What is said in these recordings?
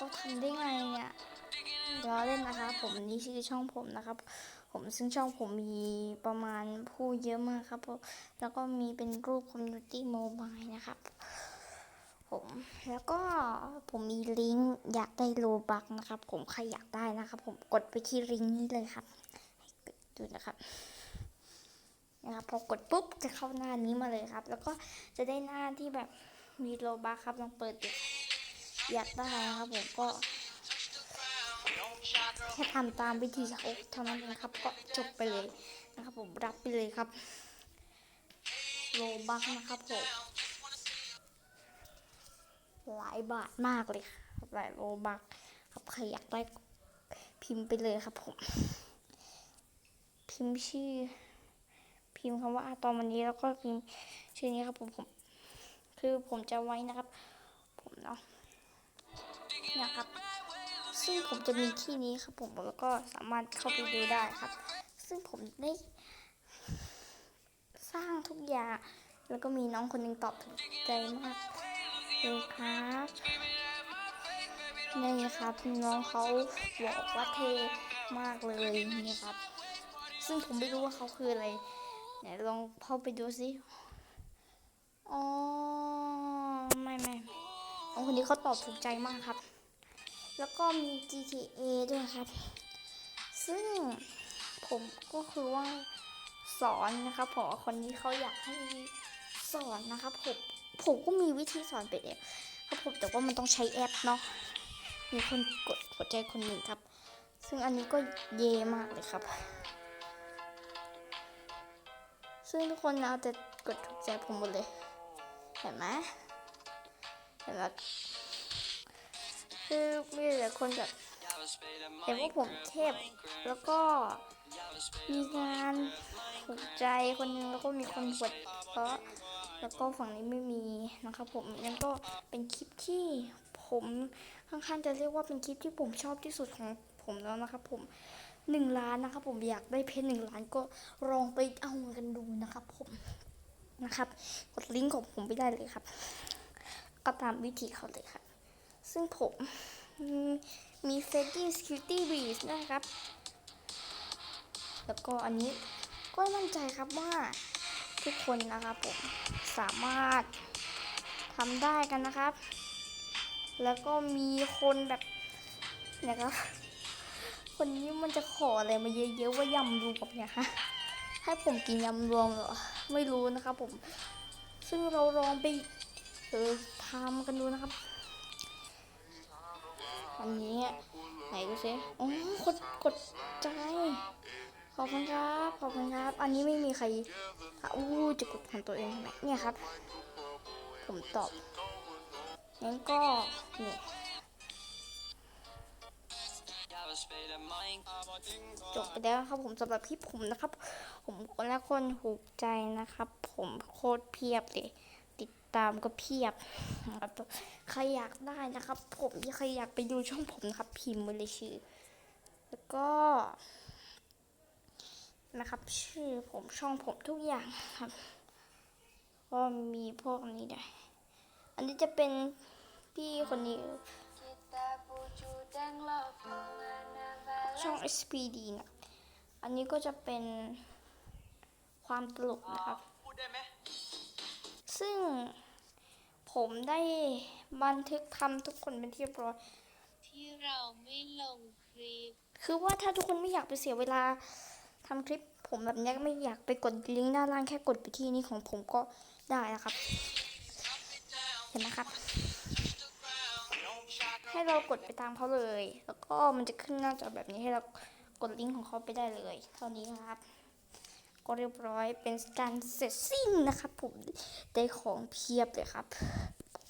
เขาทำได้ไงเนี่ยล้อเล่นนะคะ ผมนี่ชื่อช่องผมนะครับ ผมซึ่งช่องผมมีประมาณผู้เยอะมากครับผมแล้วก็มีเป็นรูป community mobile นะครับ ผมแล้วก็ผมมีลิงก์อยากได้โลบักนะครับ ผมใครอยากได้นะครับ ผมกดไปที่ลิงก์นี้เลยครับดูนะครับนะครับพอกดปุ๊บจะเข้าหน้านี้มาเลยครับ แล้วก็จะได้หน้าที่แบบมีโลบักครับลองเปิดดู อยากได้นะครับผมก็แค่ทำตามวิธีเขาท่านั้นเองครับ ก็จบไปเลยนะครับผมรับไปเลยครับโลบักนะครับผมหลายบาทมากเลยหลายโลบักครับใครอยากได้พิมพ์ไปเลยครับผม พิมพ์ชื่อ พิมพ์คำว่าอาตอมวันนี้แล้วก็พิมพ์ชื่อนี้ครับผมผม คือผมจะไว้นะครับ ผมเนาะ นี่ยครับ ซึ่งผมจะมีที่นี้ครับผมแล้วก็สามารถเข้าไปดูได้ครับ ซึ่งผมได้ สร้างทุกอย่าง แล้วก็มีน้องคนหนึ่งตอบถูกใจมากเลยครับนี่ครับน้องเขาบอกว่าเทมากเลยนี่ครับ ซึ่งผมไม่รู้ว่าเขาคืออะไรไหนลองเข้าไปดูสิอ๋อไม่ไม่น้องคนนี้เขาตอบถูกใจมากครับ แล้วก็มี GTA ด้วยครับ ซึ่งผมก็คือว่าสอนนะครับผมคนนี้เขาอยากให้สอนนะครับผมผมก็มีวิธีสอนไปเองครับผมแต่ว่ามันต้องใช้แอปเนาะมีคนกดหัวใจคนหนึ่งครับ ซึ่งอันนี้ก็เยมากเลยครับ ซึ่งทุกคนเอาแต่กดถูกใจผมหมดเลย เห็นไหมเห็นไหม คือมีแต่คนแบบเห็นว่าผมเทพ แล้วก็มีงานถูกใจคนหนึงแล้วก็มีคนกดเพราะแล้วก็ฝั่งนี้ไม่มีนะครับผมนั่นก็เป็นคลิปที่ผมค่อนข้างจะเรียกว่าเป็นคลิปที่ผมชอบที่สุดของผมแล้วนะครับผมหนึ่งล้านนะครับผมอยากได้เพชรหนึ่งล้านก็ลองไปเอากันดูนะครับผมนะครับ กดลิงก์ของผมไปได้เลยครับ ก็ตามวิธีเขาเลยครับ ซึ่งผมมีเฟดดี้สคิวตี้บีสนะครับ แล้วก็อันนี้ก็มั่นใจครับว่าทุกคนนะครับผมสามารถทำได้กันนะครับ แล้วก็มีคนแบบนะครับคนนี้มันจะขออะไรมาเยอะๆว่ายำรวมเนี่ยฮะให้ผมกินยำรวมเหรอไม่รู้นะครับผม ซึ่งเราลองไปเออทำกันดูนะครับ อันนี้ ไหนดูซิอ๋อกดกดใจ ขอบคุณครับ ขอบคุณครับ อันนี้ไม่มีใครอู้จะกดของตัวเองทำไมเนี่ยครับ ผมตอบงั้นก็นี่จบไปแล้วครับผมสำหรับคลิปผมนะครับ ผมและคนถูกใจนะครับ ผมโคตรเพียบเลย ติดตามก็เพียบนะครับใครอยากได้นะครับ ผมมีใครอยากไปดูช่องผมนะครับ พิมพ์มาเลยชื่อ แล้วก็นะครับ ชื่อผมช่องผมทุกอย่างครับก็มีพวกนี้ด้วยอันนี้จะเป็นพี่คนนี้ ช่อง SPD นะ อันนี้ก็จะเป็นความตลกนะครับ พูดได้ไหม ซึ่งผมได้บันทึกทำทุกคนเป็นที่เรียบร้อยที่เราไม่ลงคลิป คือว่าถ้าทุกคนไม่อยากไปเสียเวลาทำคลิป ผมแบบเนี้ยไม่อยากไปกดลิงก์ด้านล่างแค่กดไปที่นี้ของผมก็ได้นะครับ เห็นไหมครับ ให้เรากดไปตามเขาเลย แล้วก็มันจะขึ้นหน้าจอแบบนี้ให้เรากดลิงก์ของเขาไปได้เลย เท่านี้นะครับ ก็เรียบร้อยเป็นการเสร็จสิ้นนะครับผมได้ของเพียบเลยครับ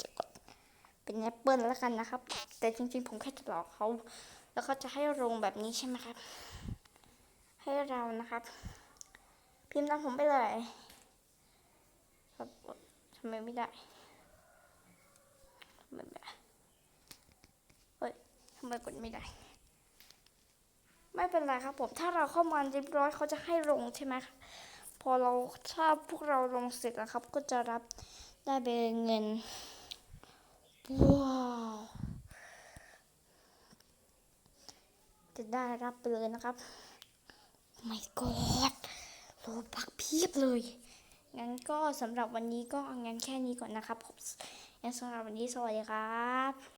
จะกดเป็นแอปเปิลแล้วกันนะครับ แต่จริงๆผมแค่จะหลอกเขา แล้วเขาจะให้ลงแบบนี้ใช่ไหมครับ ให้เรานะครับ พิมพ์ตามผมไปเลยครับทำไมไม่ได้ทำไมไม่ได้เฮ้ยทำไมกดไม่ได้ ไม่เป็นไรครับผม ถ้าเราเข้ามาเรียบร้อยเขาจะให้ลงใช่ไหมครับ พอเราถ้าพวกเราลงเสร็จนะครับ ก็จะรับได้เป็นเงินว้าวจะได้รับไปเลยนะครับไม่กอดโลบักเพียบเลย งั้นก็สำหรับวันนี้ก็งั้นแค่นี้ก่อนนะครับผมงั้นสำหรับวันนี้สวัสดีครับ